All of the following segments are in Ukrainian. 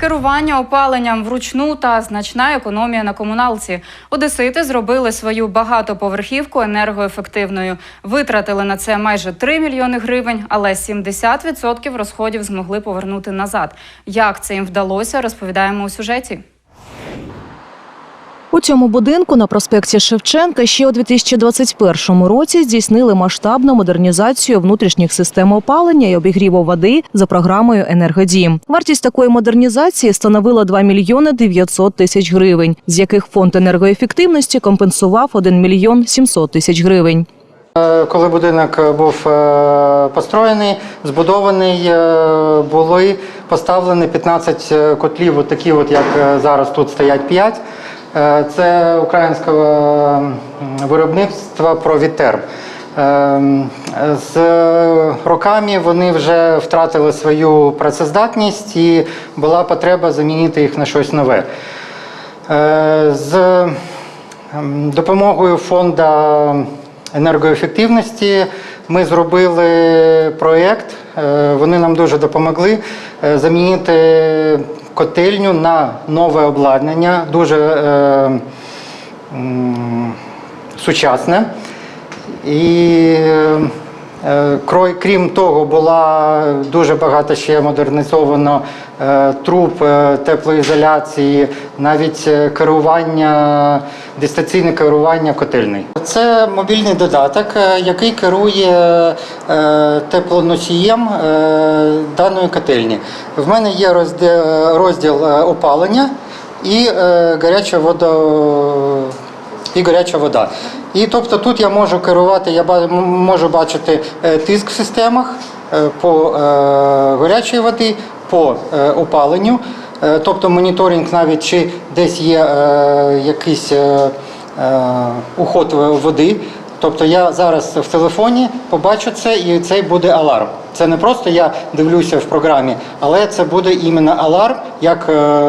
Керування опаленням вручну та значна економія на комуналці. Одесити зробили свою багатоповерхівку енергоефективною. Витратили на це майже 3 мільйони гривень, але 70% розходів змогли повернути назад. Як це їм вдалося, розповідаємо у сюжеті. У цьому будинку на проспекті Шевченка ще у 2021 році здійснили масштабну модернізацію внутрішніх систем опалення і обігріву води за програмою Енергодім. Вартість такої модернізації становила 2 мільйони 900 тисяч гривень, з яких фонд енергоефективності компенсував 1 мільйон 700 тисяч гривень. Е, Коли будинок був е, построєний, збудований, е, були поставлені 15 котлів, от такі, от, як е, зараз тут стоять 5. Е, Це українського виробництва Провітер. Е, З роками вони вже втратили свою працездатність і була потреба замінити їх на щось нове. Е, З допомогою фонду енергоефективності ми зробили проєкт. Вони нам дуже допомогли замінити котельню на нове обладнання, дуже е, сучасне. І е, крім того, була дуже багато ще модернізовано е, труб е, теплоізоляції, навіть е, керування, дистанційне керування котельний. Це мобільний додаток, е, який керує е, теплоносієм е, даної котельні. В мене є розділ, е, опалення і е, гаряча водо і гаряча вода. І тобто тут я можу керувати, я можу бачити е, тиск в системах е, по е, гарячої води, по опаленню, тобто моніторинг навіть чи десь є якийсь уход води. Тобто я зараз в телефоні побачу це і це буде аларм. Це не просто я дивлюся в програмі, але це буде іменно аларм, як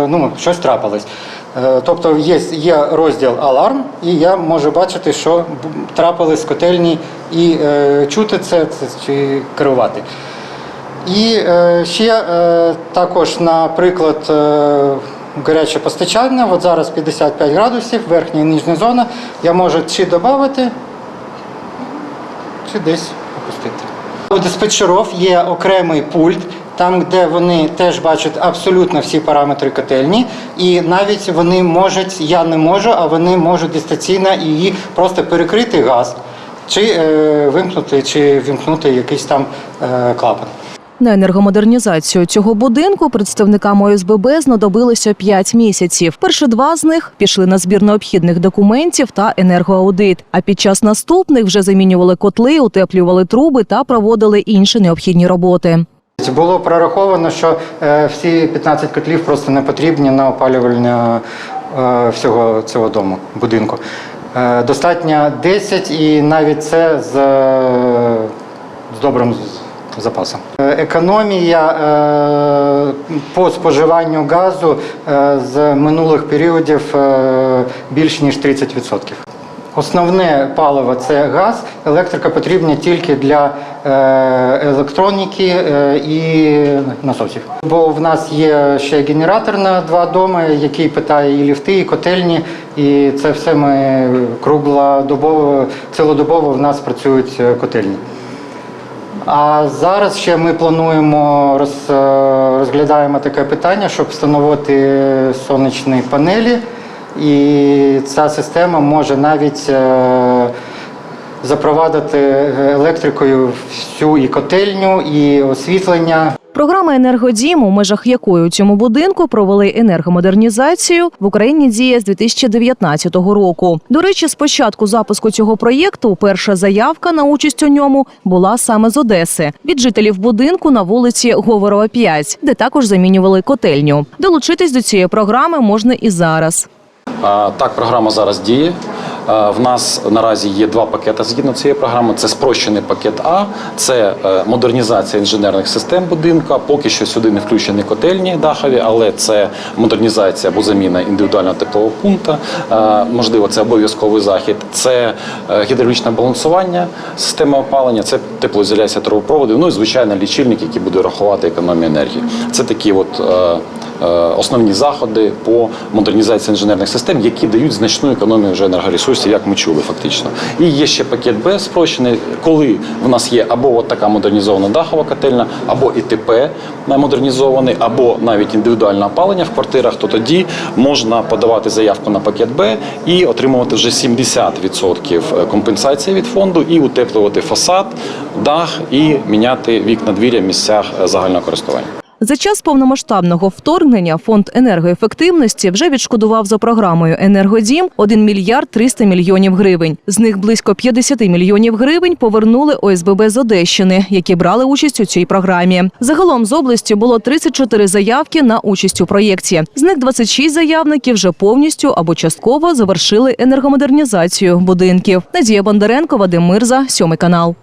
ну, щось трапилось. Е, Тобто є, є розділ аларм, і я можу бачити, що трапилось з котельні, і е, чути це, це чи керувати. І е, ще е, також, наприклад, е, гаряче постачання. От зараз 55 градусів, верхня і нижня зона. Я можу чи додати, чи десь опустити. У диспетчерів є окремий пульт, там, де вони теж бачать абсолютно всі параметри котельні, і навіть вони можуть, я не можу, а вони можуть дистанційно її просто перекрити газ, чи е, вимкнути, чи вімкнути якийсь там е, клапан. На енергомодернізацію цього будинку представникам ОСББ знадобилося 5 місяців. Перші два з них пішли на збір необхідних документів та енергоаудит. А під час наступних вже замінювали котли, утеплювали труби та проводили інші необхідні роботи. Було прораховано, що е, всі 15 котлів просто не потрібні на опалювання е, всього цього дому, будинку. Е, Достатньо 10 і навіть це з, з добрим запасом. Економія по споживанню газу з минулих періодів більш ніж 30%. Основне паливо це газ, електрика потрібна тільки для е, електроніки е, і насосів. Бо в нас є ще генератор на два доми, який питає і ліфти, і котельні, і це все ми круглодобово, цілодобово в нас працюють котельні. А зараз ще ми плануємо е, розглядаємо таке питання, щоб встановити сонячні панелі. І ця система може навіть е, запровадити електрикою всю і котельню, і освітлення. Програма енергодім, у межах якої у цьому будинку провели енергомодернізацію, в Україні діє з 2019 року. До речі, з початку запуску цього проєкту перша заявка на участь у ньому була саме з Одеси від жителів будинку на вулиці Говорова 5, де також замінювали котельню. Долучитись до цієї програми можна і зараз. Так, програма зараз діє. В нас наразі є два пакети згідно цієї програми. Це спрощений пакет А, це е, модернізація інженерних систем будинка. Поки що сюди не включені котельні дахові, але це модернізація або заміна індивідуального теплового пункту. Можливо, це обов'язковий захід. Це е, гідравлічне балансування системи опалення, це теплоізоляція трубопроводів. Ну і звичайно лічильник, який буде рахувати економію енергії. Це такі от е, основні заходи по модернізації інженерних систем, які дають значну економію вже енергоресурсів, як ми чули фактично. І є ще пакет Б спрощений, коли в нас є або от така модернізована дахова котельня, або ІТП модернізований, або навіть індивідуальне опалення в квартирах, то тоді можна подавати заявку на пакет Б і отримувати вже 70% компенсації від фонду і утеплювати фасад, дах і міняти вікна двір'я в місцях е, загального користування. За час повномасштабного вторгнення фонд енергоефективності вже відшкодував за програмою Енергодім 1 мільярд 300 мільйонів гривень. З них близько 50 мільйонів гривень повернули ОСББ з Одещини, які брали участь у цій програмі. Загалом з області було 34 заявки на участь у проєкті. З них 26 заявників вже повністю або частково завершили енергомодернізацію будинків. Надія Бондаренко, Вадим Мирза, сьомий канал.